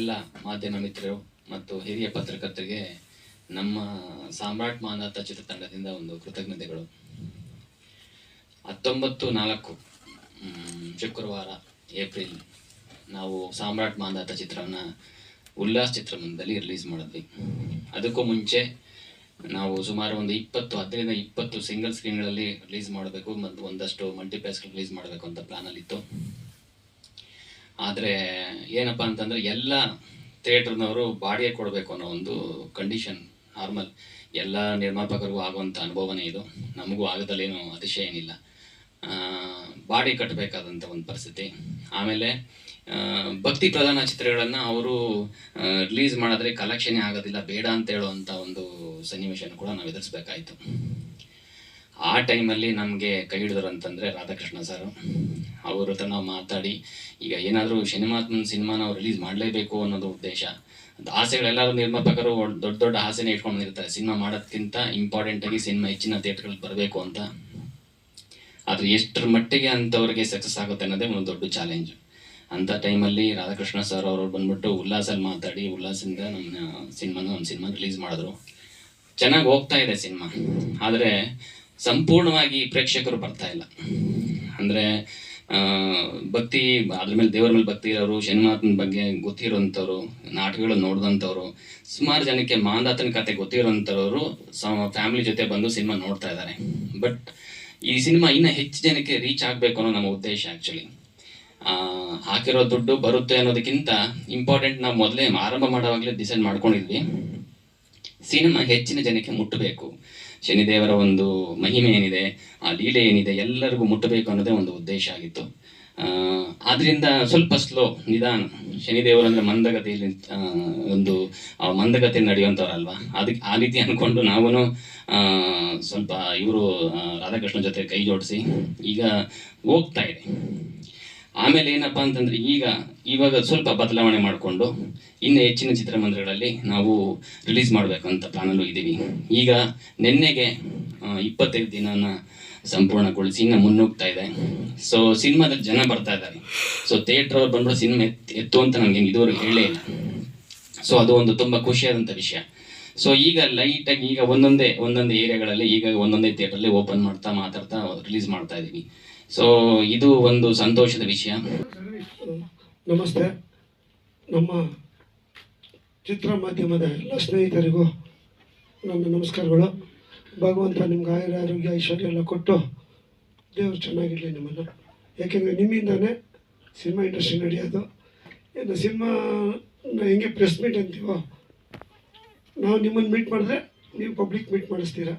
ಎಲ್ಲ ಮಾಧ್ಯಮ ಮಿತ್ರರು ಮತ್ತು ಹಿರಿಯ ಪತ್ರಕರ್ತರಿಗೆ ನಮ್ಮ ಸಾಮ್ರಾಟ್ ಮಾನಾಥ ಚಿತ್ರತಂಡದಿಂದ ಒಂದು ಕೃತಜ್ಞತೆಗಳು. ಹತ್ತೊಂಬತ್ತು ನಾಲ್ಕು ಶುಕ್ರವಾರ, ಏಪ್ರಿಲ್, ನಾವು ಸಾಮ್ರಾಟ್ ಮಾಂದಾತ ಚಿತ್ರವನ್ನು ಉಲ್ಲಾಸ್ ಚಿತ್ರಮಂದಿರದಲ್ಲಿ ರಿಲೀಸ್ ಮಾಡಿದ್ವಿ. ಅದಕ್ಕೂ ಮುಂಚೆ ನಾವು ಸುಮಾರು ಒಂದು ಇಪ್ಪತ್ತು, ಹತ್ತರಿಂದ ಇಪ್ಪತ್ತು ಸಿಂಗಲ್ ಸ್ಕ್ರೀನ್ಗಳಲ್ಲಿ ರಿಲೀಸ್ ಮಾಡಬೇಕು ಮತ್ತು ಒಂದಷ್ಟು ಮಲ್ಟಿಪ್ಲೆಕ್ಸ್ ರಿಲೀಸ್ ಮಾಡಬೇಕು ಅಂತ ಪ್ಲಾನಲ್ಲಿತ್ತು. ಆದರೆ ಏನಪ್ಪ ಅಂತಂದರೆ ಎಲ್ಲ ಥಿಯೇಟ್ರ್ನವರು ಬಾಡಿಗೆ ಕೊಡಬೇಕು ಅನ್ನೋ ಒಂದು ಕಂಡೀಷನ್ ನಾರ್ಮಲ್ ಎಲ್ಲ ನಿರ್ಮಾಪಕರಿಗೂ ಆಗುವಂಥ ಅನುಭವನೇ ಇದು. ನಮಗೂ ಆಗದಲ್ಲೇನು ಅತಿಶಯ ಏನಿಲ್ಲ. ಬಾಡಿ ಕಟ್ಟಬೇಕಾದಂಥ ಒಂದು ಪರಿಸ್ಥಿತಿ. ಆಮೇಲೆ ಭಕ್ತಿ ಪ್ರಧಾನ ಚಿತ್ರಗಳನ್ನು ಅವರು ರಿಲೀಸ್ ಮಾಡಿದ್ರೆ ಕಲೆಕ್ಷನ್ ಆಗೋದಿಲ್ಲ, ಬೇಡ ಅಂತ ಹೇಳುವಂಥ ಒಂದು ಸನ್ನಿವೇಶನ ಕೂಡ ನಾವು ಎದುರಿಸ್ಬೇಕಾಯ್ತು. ಆ ಟೈಮಲ್ಲಿ ನಮಗೆ ಕೈ ಹಿಡಿದ್ರು ಅಂತಂದರೆ ರಾಧಾಕೃಷ್ಣ ಸರ್. ಅವ್ರ ಹತ್ರ ನಾವು ಮಾತಾಡಿ, ಈಗ ಏನಾದರೂ ಶನಿಮಾತ್ಮನ ಸಿನಿಮಾ ನಾವು ರಿಲೀಸ್ ಮಾಡಲೇಬೇಕು ಅನ್ನೋದು ಉದ್ದೇಶ. ಅದು ಆಸೆಗಳೆಲ್ಲರೂ ನಿರ್ಮಾಪಕರು ದೊಡ್ಡ ದೊಡ್ಡ ಆಸೆನೇ ಇಟ್ಕೊಂಡು ಬಂದಿರ್ತಾರೆ. ಸಿನಿಮಾ ಮಾಡೋದಕ್ಕಿಂತ ಇಂಪಾರ್ಟೆಂಟಾಗಿ ಸಿನಿಮಾ ಹೆಚ್ಚಿನ ಥಿಯೇಟ್ರ್ಗಳಿಗೆ ಬರಬೇಕು ಅಂತ. ಆದರೆ ಎಷ್ಟರ ಮಟ್ಟಿಗೆ ಅಂಥವ್ರಿಗೆ ಸಕ್ಸಸ್ ಆಗುತ್ತೆ ಅನ್ನೋದೇ ಒಂದು ದೊಡ್ಡ ಚಾಲೆಂಜ್ ಅಂಥ ಟೈಮಲ್ಲಿ ರಾಧಾಕೃಷ್ಣ ಸರ್ ಅವರು ಬಂದ್ಬಿಟ್ಟು ಉಲ್ಲಾಸಲ್ಲಿ ಮಾತಾಡಿ, ಉಲ್ಲಾಸದಿಂದ ನಮ್ಮ ಸಿನಿಮಾನ ಒಂದು ಸಿನಿಮಾ ರಿಲೀಸ್ ಮಾಡಿದ್ರು. ಚೆನ್ನಾಗಿ ಹೋಗ್ತಾ ಇದೆ ಸಿನಿಮಾ. ಆದರೆ ಸಂಪೂರ್ಣವಾಗಿ ಪ್ರೇಕ್ಷಕರು ಬರ್ತಾ ಇಲ್ಲ. ಅಂದರೆ ಭಕ್ತಿ, ಅದ್ರ ಮೇಲೆ ದೇವರ ಮೇಲೆ ಭಕ್ತಿ ಇರೋರು ಶನಿಮಾತನ ಬಗ್ಗೆ ಗೊತ್ತಿರೋಂಥವ್ರು ನಾಟಕಗಳು ನೋಡಿದಂಥವ್ರು, ಸುಮಾರು ಜನಕ್ಕೆ ಮಾಂದಾತನ ಕತೆ ಗೊತ್ತಿರೋಂಥವ್ರು ಫ್ಯಾಮಿಲಿ ಜೊತೆ ಬಂದು ಸಿನಿಮಾ ನೋಡ್ತಾ ಇದ್ದಾರೆ. ಬಟ್, ಈ ಸಿನಿಮಾ ಇನ್ನೂ ಹೆಚ್ಚು ಜನಕ್ಕೆ ರೀಚ್ ಆಗಬೇಕು ಅನ್ನೋ ನಮ್ಮ ಉದ್ದೇಶ ಆ್ಯಕ್ಚುಲಿ ಹಾಕಿರೋ ದುಡ್ಡು ಬರುತ್ತೆ ಅನ್ನೋದಕ್ಕಿಂತ ಇಂಪಾರ್ಟೆಂಟ್ ನಾವು ಮೊದಲೇ ಆರಂಭ ಮಾಡೋವಾಗಲೇ ಡಿಸೈಡ್ ಮಾಡ್ಕೊಂಡಿದ್ವಿ. ಸಿನಿಮಾ ಹೆಚ್ಚಿನ ಜನಕ್ಕೆ ಮುಟ್ಟಬೇಕು. ಶನಿದೇವರ ಒಂದು ಮಹಿಮೆ ಏನಿದೆ, ಆ ಲೀಲೆ ಏನಿದೆ, ಎಲ್ಲರಿಗೂ ಮುಟ್ಟಬೇಕು ಅನ್ನೋದೇ ಒಂದು ಉದ್ದೇಶ ಆಗಿತ್ತು. ಆದ್ರಿಂದ ಸ್ವಲ್ಪ ಸ್ಲೋ ನಿಧಾನ. ಶನಿದೇವರು ಅಂದ್ರೆ ಮಂದಗತಿಯಲ್ಲಿ ಒಂದು ಮಂದಗತಿಯಲ್ಲಿ ನಡೆಯುವಂಥವ್ರಲ್ವಾ? ಅದಕ್ಕೆ ಆ ರೀತಿ ಅನ್ಕೊಂಡು ನಾವು ಸ್ವಲ್ಪ ಇವರು ರಾಧಾಕೃಷ್ಣ ಜೊತೆ ಕೈ ಜೋಡಿಸಿ ಈಗ ಹೋಗ್ತಾ ಇದೆ. ಆಮೇಲೆ ಏನಪ್ಪ ಅಂತಂದ್ರೆ ಈಗ ಇವಾಗ ಸ್ವಲ್ಪ ಬದಲಾವಣೆ ಮಾಡಿಕೊಂಡು ಇನ್ನು ಹೆಚ್ಚಿನ ಚಿತ್ರಮಂದಿರಗಳಲ್ಲಿ ನಾವು ರಿಲೀಸ್ ಮಾಡಬೇಕಂತ ಪ್ಲಾನಲ್ಲೂ ಇದ್ದೀವಿ. ಈಗ ನಿನ್ನೆಗೆ ಇಪ್ಪತ್ತೈದು ದಿನನ ಸಂಪೂರ್ಣಗೊಳಿಸಿ ಇನ್ನು ಮುನ್ನುಗ್ತಾ ಇದೆ. ಸೊ ಸಿನಿಮಾದಲ್ಲಿ ಜನ ಬರ್ತಾ ಇದ್ದಾರೆ. ಸೊ ಥಿಯೇಟ್ರ್ ಅವ್ರು ಬಂದ್ಬಿಟ್ಟು ಸಿನಿಮಾ ಎತ್, ಎತ್ತು ಅಂತ ನನಗೆ ಇದುವರೆಗೂ ಹೇಳೇ ಇಲ್ಲ. ಸೊ ಅದು ಒಂದು ತುಂಬ ಖುಷಿಯಾದಂಥ ವಿಷಯ. ಸೊ ಈಗ ಲೈಟಾಗಿ ಈಗ ಒಂದೊಂದೇ ಒಂದೊಂದೇ ಏರಿಯಾಗಳಲ್ಲಿ ಈಗ ಒಂದೊಂದೇ ಥಿಯೇಟ್ರಲ್ಲಿ ಓಪನ್ ಮಾಡ್ತಾ ಮಾತಾಡ್ತಾ ರಿಲೀಸ್ ಮಾಡ್ತಾ ಇದ್ದೀವಿ. ಸೊ ಇದು ಒಂದು ಸಂತೋಷದ ವಿಷಯ. ನಮಸ್ತೆ. ನಮ್ಮ ಚಿತ್ರ ಮಾಧ್ಯಮದ ಎಲ್ಲ ಸ್ನೇಹಿತರಿಗೂ ನನ್ನ ನಮಸ್ಕಾರಗಳು. ಭಗವಂತ ನಿಮ್ಗೆ ಆಯುರ ಆರೋಗ್ಯ ಐಶ್ವರ್ಯ ಎಲ್ಲ ಕೊಟ್ಟು ದೇವರು ಚೆನ್ನಾಗಿರಲಿ ನಿಮ್ಮನ್ನು. ಯಾಕೆಂದರೆ ನಿಮ್ಮಿಂದನೇ ಸಿನಿಮಾ ಇಂಡಸ್ಟ್ರಿ ನಡೆಯೋದು. ಏನು ಸಿನಿಮಾ ಹೆಂಗೆ ಪ್ರೆಸ್ ಮೀಟ್ ಅಂತೀವೋ ನಾವು ನಿಮ್ಮನ್ನು ಮೀಟ್ ಮಾಡಿದ್ರೆ ನೀವು ಪಬ್ಲಿಕ್ ಮೀಟ್ ಮಾಡಿಸ್ತೀರಾ?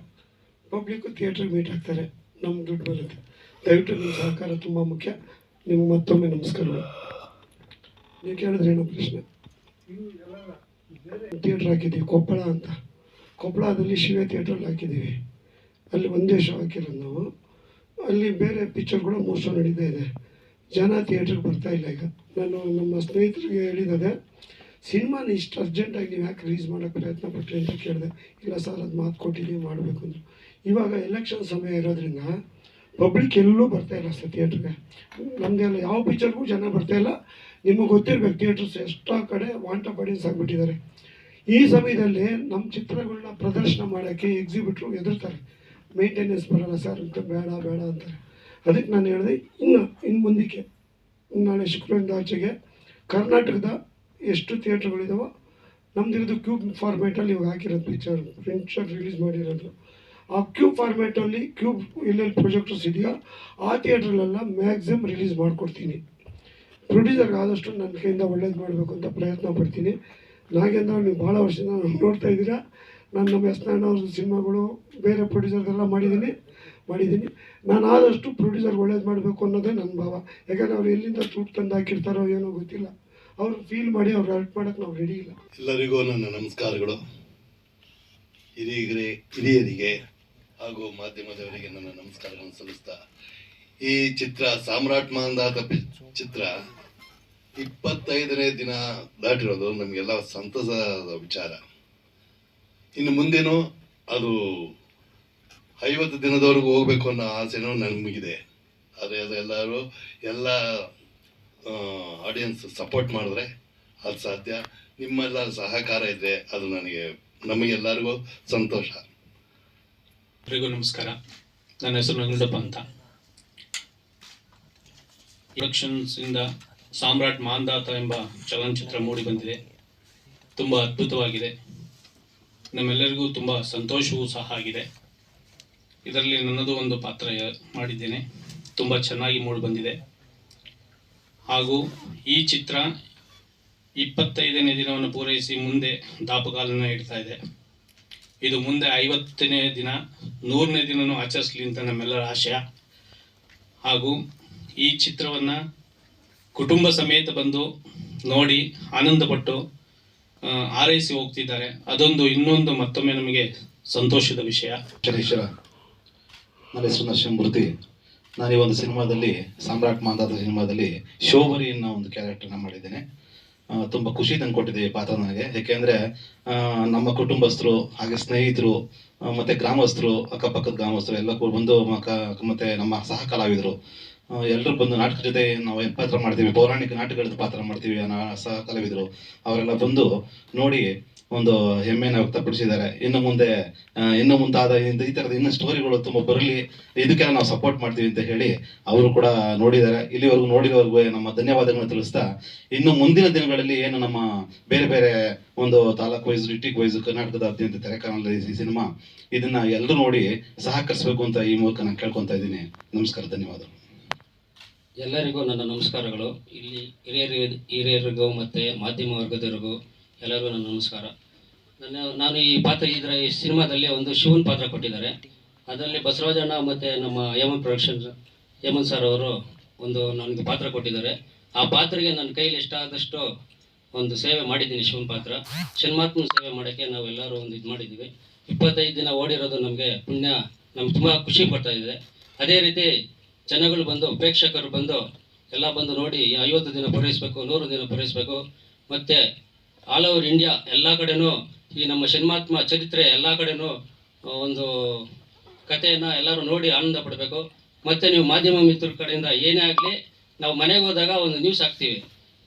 ಪಬ್ಲಿಕ್ಕು ಥಿಯೇಟ್ರಿಗೆ ಮೀಟ್ ಆಗ್ತಾರೆ ನಮ್ಮ ದುಡ್ಡು ಬರುತ್ತೆ. ದಯವಿಟ್ಟು ನಿಮ್ಮ ಸಹಕಾರ ತುಂಬ ಮುಖ್ಯ. ನಿಮ್ಗೆ ಮತ್ತೊಮ್ಮೆ ನಮಸ್ಕಾರಗಳು ನೀವು ಕೇಳಿದ್ರೇನು ಪ್ರಶ್ನೆ. ಥಿಯೇಟ್ರ್ ಹಾಕಿದ್ದೀವಿ, ಕೊಪ್ಪಳ ಅಂತ. ಕೊಪ್ಪಳದಲ್ಲಿ ಶಿವೆ ಥಿಯೇಟ್ರಲ್ಲಿ ಹಾಕಿದ್ದೀವಿ. ಅಲ್ಲಿ ಒಂದೇ ಶೋ ಹಾಕಿರೋದು ನಾವು. ಅಲ್ಲಿ ಬೇರೆ ಪಿಕ್ಚರ್ ಕೂಡ ಮೂರು ಶೋ ನಡೀತಾ ಇದೆ. ಜನ ಥಿಯೇಟ್ರಿಗೆ ಬರ್ತಾ ಇಲ್ಲ ಈಗ. ನಾನು ನಮ್ಮ ಸ್ನೇಹಿತರಿಗೆ ಹೇಳಿದೆ ಸಿನಿಮಾನ ಇಷ್ಟು ಅರ್ಜೆಂಟಾಗಿ ನೀವು ಯಾಕೆ ರಿಲೀಸ್ ಮಾಡೋಕ್ಕೆ ಪ್ರಯತ್ನ ಪಟ್ಟರೆ ಅಂತ ಕೇಳಿದೆ, ಇಲ್ಲ ಸರ್ ಅದು ಮಾತು ಕೊಟ್ಟಿದ್ದೀವಿ ಮಾಡಬೇಕು ಅಂದರು. ಇವಾಗ ಎಲೆಕ್ಷನ್ ಸಮಯ ಇರೋದ್ರಿಂದ ಪಬ್ಲಿಕ್ ಎಲ್ಲೂ ಬರ್ತಾ ಇಲ್ಲ ಸರ್ ಥಿಯೇಟ್ರಿಗೆ ನಮಗೆಲ್ಲ ಯಾವ ಪಿಕ್ಚರ್ಗೂ ಜನ ಬರ್ತಾ ಇಲ್ಲ. ನಿಮಗೆ ಗೊತ್ತಿರಬೇಕು ಥಿಯೇಟರ್ಸ್ ಎಷ್ಟೋ ಕಡೆ ವಾಂಟ ಆಡಿಯನ್ಸ್ ಆಗಿಬಿಟ್ಟಿದ್ದಾರೆ. ಈ ಸಮಯದಲ್ಲಿ ನಮ್ಮ ಚಿತ್ರಗಳನ್ನ ಪ್ರದರ್ಶನ ಮಾಡೋಕ್ಕೆ ಎಕ್ಸಿಬಿಟ್ರು ಎದುರ್ತಾರೆ ಮೇಂಟೆನೆನ್ಸ್ ಬರಲ್ಲ ಸರ್ ಅಂತ ಬೇಡ ಬೇಡ ಅಂತಾರೆ. ಅದಕ್ಕೆ ನಾನು ಹೇಳಿದೆ, ಇನ್ನು ಇನ್ನು ಮುಂದಕ್ಕೆ, ನಾಳೆ ಶುಕ್ರವಾರದ ಆಚೆಗೆ ಕರ್ನಾಟಕದ ಎಷ್ಟು ಥಿಯೇಟ್ರ್ಗಳಿದಾವೋ ನಮ್ದಿರೋದು ಕ್ಯೂಬ್ ಫಾರ್ಮೇಟಲ್ಲಿ ಇವಾಗ ಹಾಕಿರೋದು ಪಿಕ್ಚರ್ ಪಿಕ್ಚರ್ ರಿಲೀಸ್ ಮಾಡಿರೋದು. ಆ ಕ್ಯೂಬ್ ಫಾರ್ಮೇಟಲ್ಲಿ ಕ್ಯೂಬ್ ಎಲ್ಲೆಲ್ಲಿ ಪ್ರೊಜೆಕ್ಟರ್ಸ್ ಇದೆಯೋ ಆ ಥಿಯೇಟ್ರಲ್ಲೆಲ್ಲ ಮ್ಯಾಕ್ಸಿಮಮ್ ರಿಲೀಸ್ ಮಾಡಿಕೊಡ್ತೀನಿ. ಪ್ರೊಡ್ಯೂಸರ್ಗೆ ಆದಷ್ಟು ನನ್ನ ಕೈಯಿಂದ ಒಳ್ಳೇದು ಮಾಡಬೇಕು ಅಂತ ಪ್ರಯತ್ನ ಪಡ್ತೀನಿ. ನಾಗೇಂದ್ರ ನೀವು ಭಾಳ ವರ್ಷದಿಂದ ನೋಡ್ತಾ ಇದ್ದೀರಾ. ನಾನು ನಮ್ಮ ಎಸ್ ಅವ್ರ ಸಿನಿಮಾಗಳು ಬೇರೆ ಪ್ರೊಡ್ಯೂಸರ್ದೆಲ್ಲ ಮಾಡಿದ್ದೀನಿ ಮಾಡಿದ್ದೀನಿ. ನಾನು ಆದಷ್ಟು ಪ್ರೊಡ್ಯೂಸರ್ಗೆ ಒಳ್ಳೇದು ಮಾಡಬೇಕು ಅನ್ನೋದೇ ನನ್ನ ಭಾವ. ಯಾಕಂದರೆ ಅವ್ರು ಎಲ್ಲಿಂದ ದುಡ್ಡು ತಂದು ಹಾಕಿರ್ತಾರೋ ಏನೋ ಗೊತ್ತಿಲ್ಲ. ಅವ್ರು ಫೀಲ್ ಮಾಡಿ ಅವ್ರು ಹೆಲ್ಪ್ ಮಾಡೋಕ್ಕೆ ನಾವು ರೆಡಿ ಇಲ್ಲ. ಎಲ್ಲರಿಗೂ ನನ್ನ ನಮಸ್ಕಾರಗಳು. ಹಿರಿಯರಿಗೆ ಹಿರಿಯರಿಗೆ ಹಾಗೂ ಮಾಧ್ಯಮದವರಿಗೆ ನನ್ನ ನಮಸ್ಕಾರಗಳನ್ನು ಸಲ್ಲಿಸ್ತಾ ಈ ಚಿತ್ರ, ಸಾಮ್ರಾಟ್ ಮಾಂದಾತ ಚಿತ್ರ ಇಪ್ಪತ್ತೈದನೇ ದಿನ ದಾಟಿರೋದು. ನಮಗೆಲ್ಲ ಸಂತಸದ ವಿಚಾರ. ಇನ್ನು ಮುಂದೇನು ಅದು ಐವತ್ತು ದಿನದವರೆಗೂ ಹೋಗ್ಬೇಕು ಅನ್ನೋ ಆಸೆನೂ ನಮಗಿದೆ. ಆದರೆ ಅದು ಎಲ್ಲರೂ ಎಲ್ಲ ಆಡಿಯನ್ಸ್ ಸಪೋರ್ಟ್ ಮಾಡಿದ್ರೆ ಅದು ಸಾಧ್ಯ. ನಿಮ್ಮೆಲ್ಲರ ಸಹಕಾರ ಇದೆ, ಅದು ನನಗೆ, ನಮಗೆಲ್ಲರಿಗೂ ಸಂತೋಷ. ಎಲ್ರಿಗೂ ನಮಸ್ಕಾರ. ನನ್ನ ಹೆಸರು ನಂಗುಂಡಪ್ಪ ಅಂತ. ಇಂದ ಸಾಮ್ರಾಟ್ ಮಾಂದಾತ ಎಂಬ ಚಲನಚಿತ್ರ ಮೂಡಿ ಬಂದಿದೆ. ತುಂಬ ಅದ್ಭುತವಾಗಿದೆ. ನಮ್ಮೆಲ್ಲರಿಗೂ ತುಂಬ ಸಂತೋಷವೂ ಸಹ ಆಗಿದೆ. ಇದರಲ್ಲಿ ನನ್ನದು ಒಂದು ಪಾತ್ರ ಮಾಡಿದ್ದೇನೆ. ತುಂಬ ಚೆನ್ನಾಗಿ ಮೂಡಿ ಬಂದಿದೆ. ಹಾಗೂ ಈ ಚಿತ್ರ ಇಪ್ಪತ್ತೈದನೇ ದಿನವನ್ನು ಪೂರೈಸಿ ಮುಂದೆ ದಾಪುಗಾಲನ್ನು ಇಡ್ತಾ ಇದೆ. ಇದು ಮುಂದೆ ಐವತ್ತನೇ ದಿನ, ನೂರನೇ ದಿನವೂ ಆಚರಿಸಲಿ ಅಂತ ನಮ್ಮೆಲ್ಲರ ಆಶಯ. ಹಾಗೂ ಈ ಚಿತ್ರವನ್ನು ಕುಟುಂಬ ಸಮೇತ ಬಂದು ನೋಡಿ ಆನಂದಪಟ್ಟು ಆರೈಸಿ ಹೋಗ್ತಿದ್ದಾರೆ. ಅದೊಂದು ಇನ್ನೊಂದು ಮತ್ತೊಮ್ಮೆ ನಮಗೆ ಸಂತೋಷದ ವಿಷಯ. ಶನೀಶ್ವರ ನನ್ನ ಹೆಸರು ನಾನು ಈ ಒಂದು ಸಿನಿಮಾದಲ್ಲಿ, ಸಾಮ್ರಾಟ್ ಮಾಂದಾದ ಸಿನಿಮಾದಲ್ಲಿ ಶೋಭರಿ ಅನ್ನೋ ಒಂದು ಕ್ಯಾರೆಕ್ಟರ್ನ ಮಾಡಿದ್ದೇನೆ. ತುಂಬ ಖುಷಿ ತಂದುಕೊಟ್ಟಿದೆ ಈ ಪಾತ್ರ ನನಗೆ. ಏಕೆಂದರೆ ನಮ್ಮ ಕುಟುಂಬಸ್ಥರು, ಹಾಗೆ ಸ್ನೇಹಿತರು ಮತ್ತು ಗ್ರಾಮಸ್ಥರು, ಅಕ್ಕಪಕ್ಕದ ಗ್ರಾಮಸ್ಥರು ಎಲ್ಲ ಕೂಡ ಬಂದು ಮತ್ತೆ ನಮ್ಮ ಸಹ ಕಲಾವಿದರು ಎಲ್ಲರೂ ಬಂದು ನಾಟಕ ಜೊತೆ ನಾವು ಪಾತ್ರ ಮಾಡ್ತೀವಿ? ಪೌರಾಣಿಕ ನಾಟಕಗಳದ್ದು ಪಾತ್ರ ಮಾಡ್ತೀವಿ ಸಹ ಕಲಾವಿದರು ಅವರೆಲ್ಲ ಬಂದು ನೋಡಿ ಒಂದು ಹೆಮ್ಮೆನ ವ್ಯಕ್ತಪಡಿಸಿದ್ದಾರೆ. ಇನ್ನು ಮುಂದೆ ಇನ್ನು ಮುಂತಾದ ಈ ಥರದ ಇನ್ನೂ ಸ್ಟೋರಿಗಳು ತುಂಬ ಬರಲಿ, ಇದಕ್ಕೆಲ್ಲ ನಾವು ಸಪೋರ್ಟ್ ಮಾಡ್ತೀವಿ ಅಂತ ಹೇಳಿ ಅವರು ಕೂಡ ನೋಡಿದ್ದಾರೆ. ಇಲ್ಲಿವರೆಗೂ ನೋಡಿದವರೆಗೂ ನಮ್ಮ ಧನ್ಯವಾದಗಳನ್ನ ತಿಳಿಸ್ತಾ, ಇನ್ನು ಮುಂದಿನ ದಿನಗಳಲ್ಲಿ ಏನು ನಮ್ಮ ಬೇರೆ ಬೇರೆ ಒಂದು ತಾಲೂಕು ವೈಸ್ ಡಿಸ್ಟಿಕ್ ವೈಸ್ ಕರ್ನಾಟಕದಾದ್ಯಂತ ತೆರೆ ಕಾಣದ ಈ ಸಿನಿಮಾ, ಇದನ್ನ ಎಲ್ಲರೂ ನೋಡಿ ಸಹಕರಿಸಬೇಕು ಅಂತ ಈ ಮೂಲಕ ನಾನು ಕೇಳ್ಕೊತಾ ಇದ್ದೀನಿ. ನಮಸ್ಕಾರ, ಧನ್ಯವಾದಗಳು. ಎಲ್ಲರಿಗೂ ನನ್ನ ನಮಸ್ಕಾರಗಳು. ಇಲ್ಲಿ ಹಿರಿಯರಿಗೆ ಹಿರಿಯರಿಗೂ ಮತ್ತು ಮಾಧ್ಯಮ ವರ್ಗದವರಿಗೂ ಎಲ್ಲರಿಗೂ ನನ್ನ ನಮಸ್ಕಾರ. ನನ್ನ ನಾನು ಈ ಪಾತ್ರ ಇದರ ಈ ಸಿನಿಮಾದಲ್ಲಿ ಒಂದು ಶಿವನ್ ಪಾತ್ರ ಕೊಟ್ಟಿದ್ದಾರೆ. ಅದರಲ್ಲಿ ಬಸವರಾಜಣ್ಣ ಮತ್ತು ನಮ್ಮ ಯಮನ್ ಪ್ರೊಡಕ್ಷನ್ ಯಮನ್ ಸರ್ ಅವರು ಒಂದು ನನಗೆ ಪಾತ್ರ ಕೊಟ್ಟಿದ್ದಾರೆ. ಆ ಪಾತ್ರೆಗೆ ನನ್ನ ಕೈಲಿ ಎಷ್ಟಾದಷ್ಟು ಒಂದು ಸೇವೆ ಮಾಡಿದ್ದೀನಿ ಶಿವನ್ ಪಾತ್ರ. ಶನ್ಮಾತ್ಮನ ಸೇವೆ ಮಾಡೋಕ್ಕೆ ನಾವೆಲ್ಲರೂ ಒಂದು ಇದು ಮಾಡಿದ್ದೀವಿ. ಇಪ್ಪತ್ತೈದು ದಿನ ಓಡಿರೋದು ನಮಗೆ ಪುಣ್ಯ, ನಮ್ಗೆ ತುಂಬ ಖುಷಿ ಪಡ್ತಾ ಇದೆ. ಅದೇ ರೀತಿ ಜನಗಳು ಬಂದು, ಪ್ರೇಕ್ಷಕರು ಬಂದು ಎಲ್ಲ ಬಂದು ನೋಡಿ ಐವತ್ತು ದಿನ ಪೂರೈಸಬೇಕು, ನೂರು ದಿನ ಪೂರೈಸಬೇಕು. ಮತ್ತು ಆಲ್ ಓವರ್ ಇಂಡಿಯಾ ಎಲ್ಲ ಕಡೆನೂ, ಈ ನಮ್ಮ ಶನ್ಮಾತ್ಮ ಚರಿತ್ರೆ ಎಲ್ಲ ಕಡೆನೂ ಒಂದು ಕಥೆಯನ್ನು ಎಲ್ಲರೂ ನೋಡಿ ಆನಂದ ಪಡಬೇಕು. ಮತ್ತು ನೀವು ಮಾಧ್ಯಮ ಮಿತ್ರರ ಕಡೆಯಿಂದ ಏನೇ ಆಗಲಿ, ನಾವು ಮನೆಗೆ ಹೋದಾಗ ಒಂದು ನ್ಯೂಸ್ ಹಾಕ್ತೀವಿ.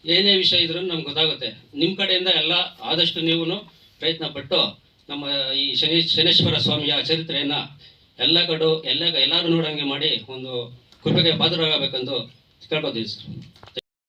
ಏನೇ ವಿಷಯ ಇದ್ರೂ ನಮ್ಗೆ ಗೊತ್ತಾಗುತ್ತೆ. ನಿಮ್ಮ ಕಡೆಯಿಂದ ಎಲ್ಲ ಆದಷ್ಟು ನೀವು ಪ್ರಯತ್ನ ಪಟ್ಟು ನಮ್ಮ ಈ ಶನಿ, ಶನೇಶ್ವರ ಸ್ವಾಮಿಯ ಚರಿತ್ರೆಯನ್ನು ಎಲ್ಲ ಕಡೆ, ಎಲ್ಲ, ಎಲ್ಲರೂ ನೋಡಂಗೆ ಮಾಡಿ ಒಂದು ಕೃಪೆಗೆ ಪಾತ್ರರಾಗಬೇಕೆಂದು ಕೇಳ್ಕೊತೀವಿ ಸರ್.